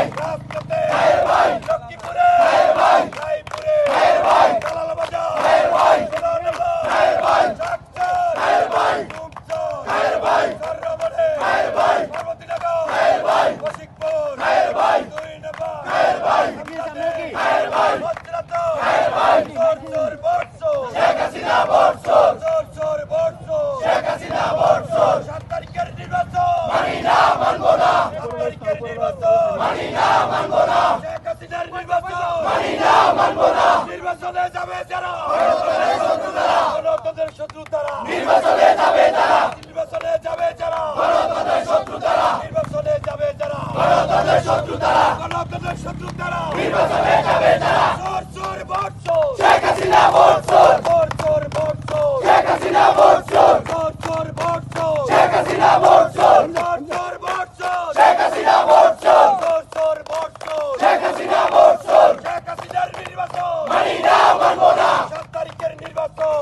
Hey! নির্বাচন শেখ হাসিনার নির্বাচন। নির্বাচনে যাবে যারা? গণতন্ত্রের শত্রু তারা নির্বাচনে যাবে যারা। নির্বাচনে যাবে যারা? গণতন্ত্রের শত্রু তারা নির্বাচনে যাবে যারা? গণতন্ত্রের শত্রু তারা গণতন্ত্রের শত্রু তারা নির্বাচনে যাবে যারা। মানব না। সাত তারিখের নির্বাচন।